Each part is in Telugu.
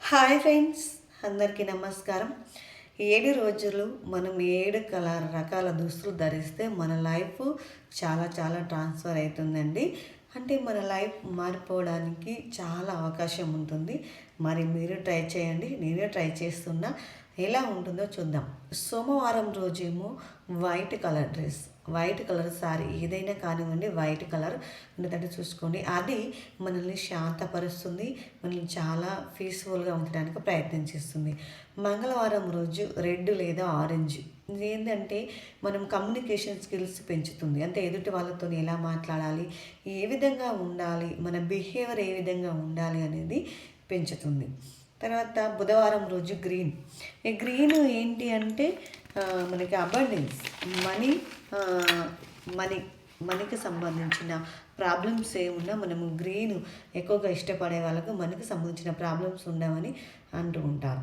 హాయ్ ఫ్రెండ్స్ అందరికీ నమస్కారం. ఏడు రోజులు మనం ఏడు కలర్ రకాల దుస్తులు ధరిస్తే మన లైఫ్ చాలా చాలా ట్రాన్స్ఫర్ అవుతుందండి. అంటే మన లైఫ్ మారిపోవడానికి చాలా అవకాశం ఉంటుంది. మరి మీరు ట్రై చేయండి నేనే ట్రై చేస్తున్నా. ఎలా ఉంటుందో చూద్దాం. సోమవారం రోజేమో white colour dress. White colour sari ఏదైనా కానివ్వండి వైట్ కలర్ ఉండేటట్టు చూసుకోండి. అది మనల్ని శాంతపరుస్తుంది మనల్ని చాలా పీస్ఫుల్గా ఉంచడానికి ప్రయత్నం చేస్తుంది. మంగళవారం రోజు రెడ్ లేదా ఆరెంజ్. ఏంటంటే మనం కమ్యూనికేషన్ స్కిల్స్ పెంచుతుంది. అంటే ఎదుటి వాళ్ళతో ఎలా మాట్లాడాలి ఏ విధంగా ఉండాలి మన బిహేవియర్ ఏ విధంగా ఉండాలి అనేది పెంచుతుంది. తర్వాత బుధవారం రోజు గ్రీన్. ఈ గ్రీన్ ఏంటి అంటే మనకి అబండెన్స్ మనీ మనీ మనకి సంబంధించిన ప్రాబ్లమ్స్ ఏమున్నా మనము గ్రీన్ ఎక్కువగా ఇష్టపడే వాళ్ళకు మనకు సంబంధించిన ప్రాబ్లమ్స్ ఉండవని అంటూ ఉంటారు.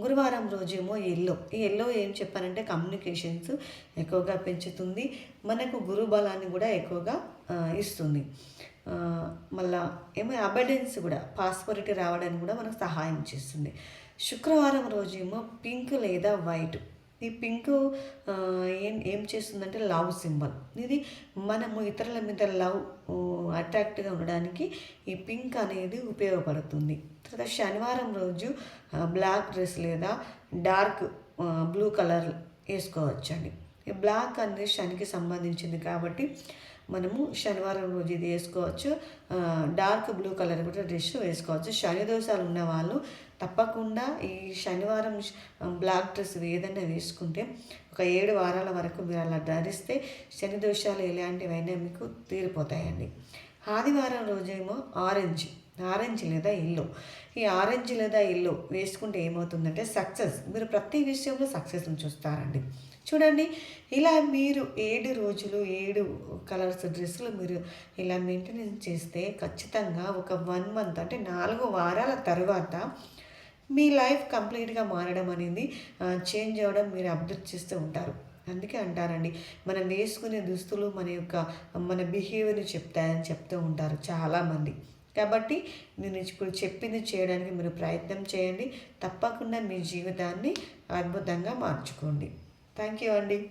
గురువారం రోజేమో ఎల్లో. ఈ ఎల్లో ఏం చెప్పానంటే కమ్యూనికేషన్స్ ఎక్కువగా పెంచుతుంది మనకు గురు బలాన్ని కూడా ఎక్కువగా ఇస్తుంది. మళ్ళా ఏమో అబెడెన్స్ కూడా పాస్పరిటీ రావడానికి కూడా మనకు సహాయం చేస్తుంది. శుక్రవారం రోజేమో పింక్ లేదా వైట్ ఈ పింక్ ఏం ఏం చేస్తుందంటే లవ్ సింబల్. ఇది మనము ఇతరుల మీద లవ్ అట్రాక్ట్గా ఉండడానికి ఈ పింక్ అనేది ఉపయోగపడుతుంది. తర్వాత శనివారం రోజు బ్లాక్ డ్రెస్ లేదా డార్క్ బ్లూ కలర్ వేసుకోవచ్చండి. బ్లాక్ అనేది శనికి సంబంధించింది కాబట్టి మనము శనివారం రోజు ఇది వేసుకోవచ్చు. డార్క్ బ్లూ కలర్ కూడా డ్రెస్ వేసుకోవచ్చు. శని దోషాలు ఉన్న వాళ్ళు తప్పకుండా ఈ శనివారం బ్లాక్ డ్రెస్ ఏదైనా వేసుకుంటే ఒక ఏడు వారాల వరకు మీరు అలా ధరిస్తే శని దోషాలు ఎలాంటివైనా మీకు తీరిపోతాయండి. ఆదివారం రోజేమో ఆరెంజ్. ఆరెంజ్ లేదా ఇల్లు ఈ ఆరెంజ్ లేదా ఇల్లు వేసుకుంటే ఏమవుతుందంటే సక్సెస్. మీరు ప్రతి విషయంలో సక్సెస్ని చూస్తారండి. చూడండి ఇలా మీరు ఏడు రోజులు ఏడు కలర్స్ డ్రెస్సులు మీరు ఇలా మెయింటెనెన్స్ చేస్తే ఖచ్చితంగా ఒక వన్ మంత్ అంటే నాలుగు వారాల తర్వాత మీ లైఫ్ కంప్లీట్గా మారడం అనేది చేంజ్ అవ్వడం మీరు అబ్జర్వ్ చేస్తూ ఉంటారు. అందుకే అంటారండి మనం వేసుకునే దుస్తులు మన యొక్క మన బిహేవియర్ని చెప్తాయని చెప్తూ ఉంటారు చాలామంది. కాబట్టి నేను ఇప్పుడు చెప్పింది చేయడానికి మీరు ప్రయత్నం చేయండి. తప్పకుండా మీ జీవితాన్ని అద్భుతంగా మార్చుకోండి. థ్యాంక్ యూ అండి.